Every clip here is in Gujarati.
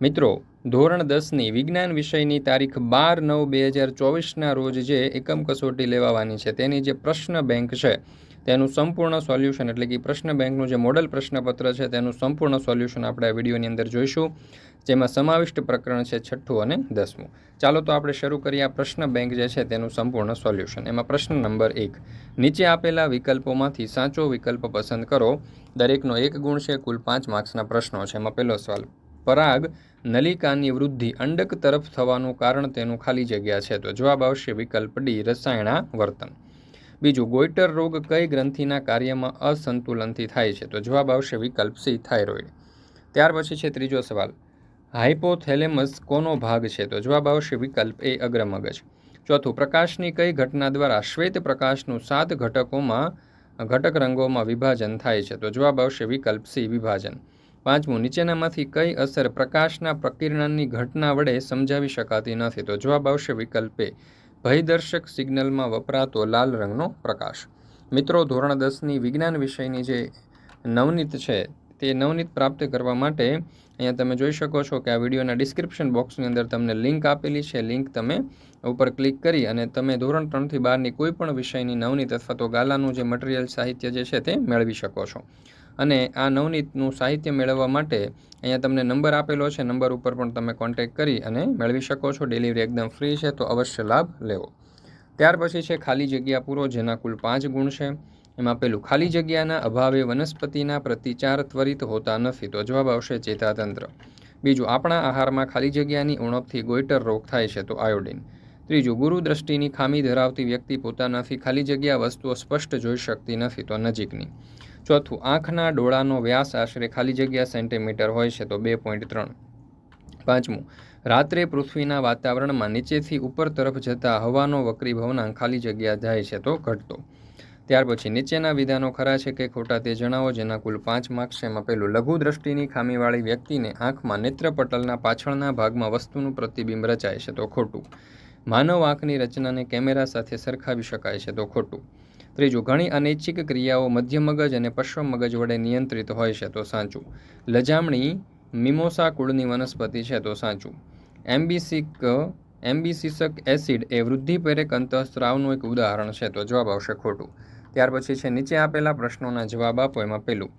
મિત્રો, ધોરણ દસની વિજ્ઞાન વિષયની તારીખ બાર નવ બે હજાર ચોવીસના રોજ જે એકમ કસોટી લેવાવાની છે, તેની જે પ્રશ્ન બેંક છે, તેનું સંપૂર્ણ સોલ્યુશન એટલે કે પ્રશ્ન બેંકનું જે મોડલ પ્રશ્નપત્ર છે, તેનું સંપૂર્ણ સોલ્યુશન આપણે આ વિડીયોની અંદર જોઈશું, જેમાં સમાવિષ્ટ પ્રકરણ છે છઠ્ઠું અને દસમું. ચાલો તો આપણે શરૂ કરીએ. આ પ્રશ્ન બેંક જે છે, તેનું સંપૂર્ણ સોલ્યુશન. એમાં પ્રશ્ન નંબર એક. નીચે આપેલા વિકલ્પોમાંથી સાચો વિકલ્પ પસંદ કરો. દરેકનો એક ગુણ છે, કુલ પાંચ માર્ક્સના પ્રશ્નો છે. એમાં પહેલો સવાલ. પરાગ નલિકાની વૃદ્ધિ અંડક તરફ થવાનું કારણ તેનું ખાલી જગ્યા છે. તો જવાબ આવશે વિકલ્પ ડી રસાયણા વર્તન બીજું, ગોઈટર રોગ કઈ ગ્રંથિના કાર્યમાં અસંતુલનથી થાય છે? તો જવાબ આવશે વિકલ્પ સી, થાઇરોઇડ. ત્યાર પછી છે ત્રીજો સવાલ. હાઇપોથેલેમસ કોનો ભાગ છે? તો જવાબ આવશે વિકલ્પ એ, અગ્રમગજ. ચોથું, પ્રકાશની કઈ ઘટના દ્વારા શ્વેત પ્રકાશનું સાત ઘટકોમાં, ઘટક રંગોમાં વિભાજન થાય છે? તો જવાબ આવશે વિકલ્પ સી, વિભાજન. પાંચમું, નીચેનામાંથી કઈ અસર પ્રકાશના પ્રકિરણની ઘટના વડે સમજાવી શકાતી નથી? તો જવાબ આવશે વિકલ્પ, ભયદર્શક સિગ્નલમાં વપરાતો લાલ રંગનો પ્રકાશ. મિત્રો, ધોરણ દસની વિજ્ઞાન વિષયની જે નવનીત છે, તે નવનીત પ્રાપ્ત કરવા માટે અહીંયા તમે જોઈ શકો છો કે આ વિડીયોના ડિસ્ક્રિપ્શન બોક્સની અંદર તમને લિંક આપેલી છે. લિંક તમે ઉપર ક્લિક કરી અને તમે ધોરણ ત્રણથી બારની કોઈ પણ વિષયની નવનીત અથવા તો ગાલાનું જે મટીરિયલ સાહિત્ય જે છે તે મેળવી શકો છો. અને આ નવનીતનું સાહિત્ય મેળવવા માટે અહીંયા તમને નંબર આપેલો છે. નંબર ઉપર પણ તમે કોન્ટેક્ટ કરી અને મેળવી શકો છો. ડિલિવરી એકદમ ફ્રી છે, તો અવશ્ય લાભ લેવો. ત્યાર પછી છે ખાલી જગ્યા પૂરો, જેના કુલ પાંચ ગુણ છે. એમાં પેલું ખાલી જગ્યાના અભાવે વનસ્પતિના પ્રતિચાર ત્વરિત હોતા નથી. તો જવાબ આવશે ચેતાતંત્ર. બીજું, આપણા આહારમાં ખાલી જગ્યાની ઉણપથી ગોઈટર રોગ થાય છે. તો આયોડિન. ત્રીજું, ગુરુ દ્રષ્ટિની ખામી ધરાવતી વ્યક્તિ પોતાનાથી ખાલી જગ્યા વસ્તુઓ સ્પષ્ટ જોઈ શકતી નથી, તો નજીકની. ચોથું, આંખના ડોળાનો વ્યાસ આશરે ખાલી જગ્યા સેન્ટીમીટર હોય છે, તો બે પોઈન્ટ ત્રણ. પાંચમું, રાત્રે પૃથ્વીના વાતાવરણમાં નીચેથી ઉપર તરફ જતા હવાનો વક્રી ભવનાંક ખાલી જગ્યા જાય છે, તો ઘટતો. ત્યાર પછી નીચેના વિધાનો ખરા છે કે ખોટા તે જણાવો જેના કુલ પાંચ માર્ક્સ છે, એમાં પહેલું, લઘુ દ્રષ્ટિની ખામીવાળી વ્યક્તિને આંખમાં નેત્રપટલના પાછળના ભાગમાં વસ્તુનું પ્રતિબિંબ રચાય છે, તો ખોટું. માનવ આંખની રચનાને કેમેરા સાથે સરખાવી શકાય છે તો ખોટું. ત્રીજું, ઘણી અનૈચ્છિક ક્રિયાઓ મધ્ય મગજ અને પશ્વ મગજ વડે નિયંત્રિત હોય છે તો સાચું. લજામણી મિમોસા કુળની વનસ્પતિ છે તો સાચું. એમ્બિસિક, એમ્બિસિસક એસિડ એ વૃદ્ધિ પ્રેરક અંતઃસ્ત્રાવનું એક ઉદાહરણ છે તો જવાબ આવશે ખોટું. ત્યાર પછી છે, નીચે આપેલા પ્રશ્નોના જવાબ આપો, એમાં પેલું.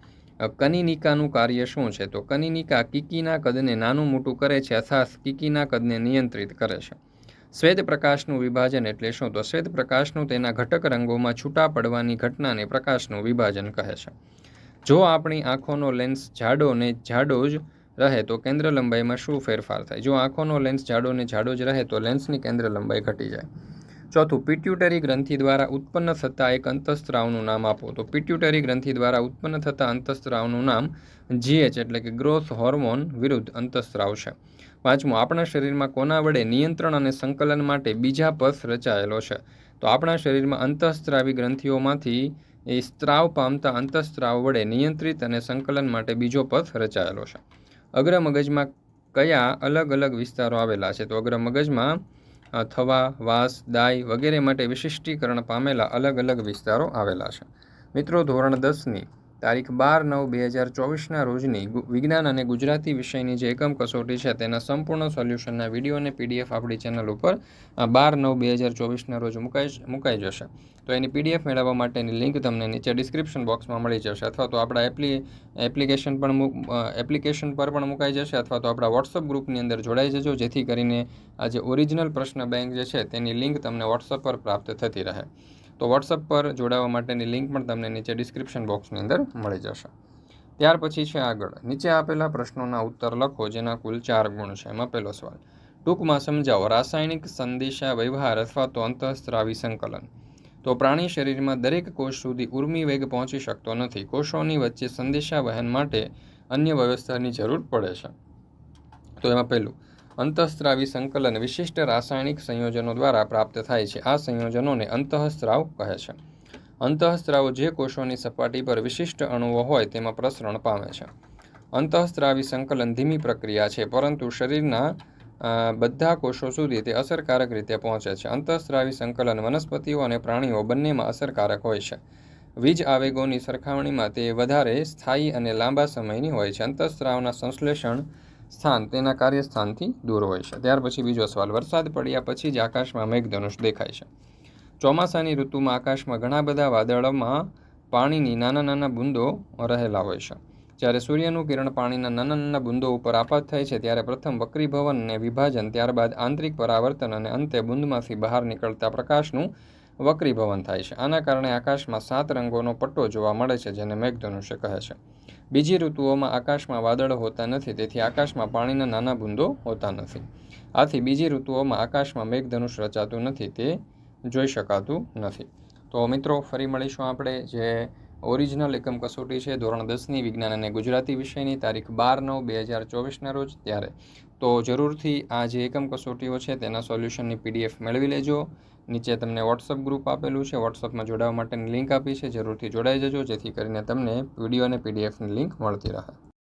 કનિનિકાનું કાર્ય શું છે? તો કનિનિકા કીકીના કદને નાનું મોટું કરે છે, અથાસ કીકીના કદને નિયંત્રિત કરે છે. શ્વેત પ્રકાશનું વિભાજન એટલે શું? તો શ્વેત પ્રકાશનું તેના ઘટક રંગોમાં છૂટા પડવાની ઘટનાને પ્રકાશનું વિભાજન કહે છે. જો આપણી આંખોનો લેન્સ જાડો ને જાડો જ રહે, તો કેન્દ્ર લંબાઈમાં શું ફેરફાર થાય? જો આંખોનો લેન્સ જાડો ને જાડો જ રહે, તો લેન્સની કેન્દ્ર લંબાઈ ઘટી જાય. ચોથું પિટ્યુટરી ગ્રંથિ દ્વારા ઉત્પન્ન થતા એક અંતઃસ્ત્રાવનું નામ આપો. તો પિટ્યુટરી ગ્રંથિ દ્વારા ઉત્પન્ન થતા અંતઃસ્ત્રાવનું નામ જીએચ એટલે કે ગ્રોથ હોર્મોન વિરુદ્ધ અંતઃસ્ત્રાવ છે. પાંચમું આપણા શરીરમાં કોના વડે નિયંત્રણ અને સંકલન માટે બીજા પથ રચાયેલો છે? તો આપણા શરીરમાં અંતઃસ્ત્રાવી ગ્રંથિઓમાંથી એ સ્ત્રાવ પામતા અંતઃસ્ત્રાવ વડે નિયંત્રિત અને સંકલન માટે બીજો પથ રચાયેલો છે. અગ્ર મગજમાં કયા અલગ અલગ વિસ્તારો આવેલા છે? તો અગ્ર મગજમાં થવા, વાસ, દાય વગેરે માટે વિશિષ્ટીકરણ પામેલા અલગ અલગ વિસ્તારો આવેલા છે. મિત્રો, ધોરણ દસની તારીખ બાર નવ બે હજાર ચોવીસના રોજની વિજ્ઞાન અને ગુજરાતી વિષયની જે એકમ કસોટી છે તેના સંપૂર્ણ સોલ્યુશનના વીડિયો અને પીડીએફ આપણી ચેનલ ઉપર બાર નવ બે હજાર ચોવીસના રોજ મુકાઈ મુકાઈ જશે. તો એની પીડીએફ મેળવવા માટેની લિંક તમને નીચે ડિસ્ક્રિપ્શન બોક્સમાં મળી જશે અથવા તો આપણા એપ્લી, એપ્લિકેશન પણ એપ્લિકેશન પર પણ મુકાઈ જશે અથવા તો આપણા વોટ્સઅપ ગ્રુપની અંદર જોડાઈ જજો, જેથી કરીને આ જે ઓરિજિનલ પ્રશ્ન બેંક જે છે તેની લિંક તમને વોટ્સઅપ પર પ્રાપ્ત થતી રહે. તો વોટ્સઅપ પર જોડાવા માટેની લિંક પણ તમને નીચે ડિસ્ક્રિપ્શન બોક્સની અંદર મળી જશે. ત્યાર પછી છે આગળ. નીચે આપેલા પ્રશ્નોના ઉત્તર લખો, જેના કુલ ચાર ગુણ છે. એમાં પહેલો સવાલ. ટૂંકમાં સમજાવો. રાસાયણિક સંદેશા વ્યવહાર અથવા તો અંતઃસ્ત્રાવી સંકલન. તો પ્રાણી શરીરમાં દરેક કોષ સુધી ઉર્મી વેગ પહોંચી શકતો નથી. કોષોની વચ્ચે સંદેશા વહન માટે અન્ય વ્યવસ્થાની જરૂર પડે છે. તો એમાં પહેલું. અંતઃસ્ત્રાવી સંકલન વિશિષ્ટ રાસાયણિક સંયોજનો દ્વારા પ્રાપ્ત થાય છે. આ સંયોજનોને અંતઃસ્ત્રાવ કહે છે. અંતઃસ્ત્રાવો જે કોષોની સપાટી પર વિશિષ્ટ અણુઓ હોય તેમાં પ્રસરણ પામે છે. અંતઃસ્ત્રાવી સંકલન ધીમી પ્રક્રિયા છે, પરંતુ શરીરના બધા કોષો સુધી તે અસરકારક રીતે પહોંચે છે. અંતઃસ્ત્રાવી સંકલન વનસ્પતિઓ અને પ્રાણીઓ બંનેમાં અસરકારક હોય છે. વીજ આવેગોની સરખામણીમાં તે વધારે સ્થાયી અને લાંબા સમયની હોય છે. અંતઃસ્ત્રાવના સંશ્લેષણ સ્થાન, તેના કાર્યસ્થાનથી દૂર હોય છે. ત્યાર પછી બીજો સવાલ, વરસાદ પડ્યા પછી જ આકાશમાં મેઘધનુષ દેખાય છે. ચોમાસાની ઋતુમાં આકાશમાં ઘણા બધા વાદળોમાં પાણીની નાના નાના બૂંદો રહેલા હોય છે. જ્યારે સૂર્યનું કિરણ પાણીના નાના નાના બૂંદો ઉપર આપાત થાય છે, ત્યારે પ્રથમ વક્રીભવન અને વિભાજન, ત્યારબાદ આંતરિક પરાવર્તન અને અંતે બૂંદમાંથી બહાર નીકળતા પ્રકાશનું વક્રીભવન થાય છે. આના કારણે આકાશમાં સાત રંગોનો પટ્ટો જોવા મળે છે, જેને મેઘધનુષ્ય કહે છે. બીજી ઋતુઓમાં આકાશમાં વાદળો હોતા નથી, તેથી આકાશમાં પાણીના નાના બૂંદો હોતા નથી. આથી બીજી ઋતુઓમાં આકાશમાં મેઘધનુષ રચાતું નથી, તે જોઈ શકાતું નથી. તો મિત્રો, ફરી મળીશું આપણે, જે ઓરિજિનલ એકમ કસોટી છે, ધોરણ દસની વિજ્ઞાન અને ગુજરાતી વિષયની, તારીખ બાર નવ, બે હજાર ચોવીસના રોજ ત્યારે. તો જરૂરથી આ જે એકમ કસોટીઓ છે, તેના સોલ્યુશનની પીડીએફ મેળવી લેજો. નીચે તમને વોટ્સઅપ ગ્રુપ આપેલું છે. વોટ્સઅપમાં જોડાવા માટેની લિંક આપી છે. જરૂરથી જોડાઈ જજો. જેથી કરીને તમને વીડિયો અને પીડીએફની લિંક મળતી રહે.